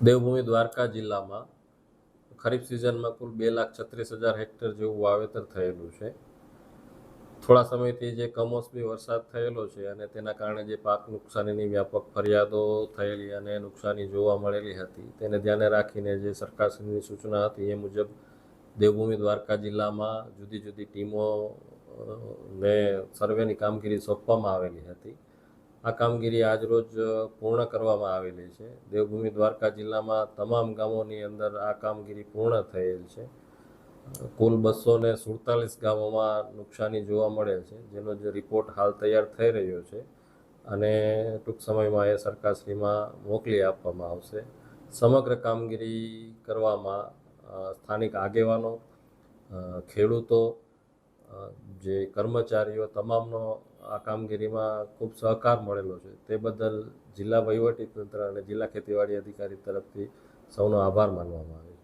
દેવભૂમિ દ્વારકા જિલ્લામાં ખરીફ સિઝનમાં કુલ બે લાખ છત્રીસ હજાર હેક્ટર જેવું વાવેતર થયેલું છે. થોડા સમયથી જે કમોસમી વરસાદ થયેલો છે અને તેના કારણે જે પાક નુકસાનીની વ્યાપક ફરિયાદો થયેલી અને નુકસાની જોવા મળેલી હતી, તેને ધ્યાને રાખીને જે સરકારશ્રીની સૂચના હતી એ મુજબ દેવભૂમિ દ્વારકા જિલ્લામાં જુદી જુદી ટીમો ને સર્વેની કામગીરી સોંપવામાં આવેલી હતી. આ કામગીરી આજરોજ પૂર્ણ કરવામાં આવેલી છે. દેવભૂમિ દ્વારકા જિલ્લામાં તમામ ગામોની અંદર આ કામગીરી પૂર્ણ થયેલ છે. કુલ બસો ને સુડતાલીસ ગામોમાં નુકસાની જોવા મળે છે. જેનો જે રિપોર્ટ હાલ તૈયાર થઈ રહ્યો છે અને ટૂંક સમયમાં એ સરકારશ્રીમાં મોકલી આપવામાં આવશે. સમગ્ર કામગીરી કરવામાં સ્થાનિક આગેવાનો ખેડૂતો જે કર્મચારીઓ તમામનો આ કામગીરીમાં ખૂબ સહકાર મળેલો છે, તે બદલ જિલ્લા વહીવટીતંત્ર અને જિલ્લા ખેતીવાડી અધિકારી તરફથી સૌનો આભાર માનવામાં આવે છે.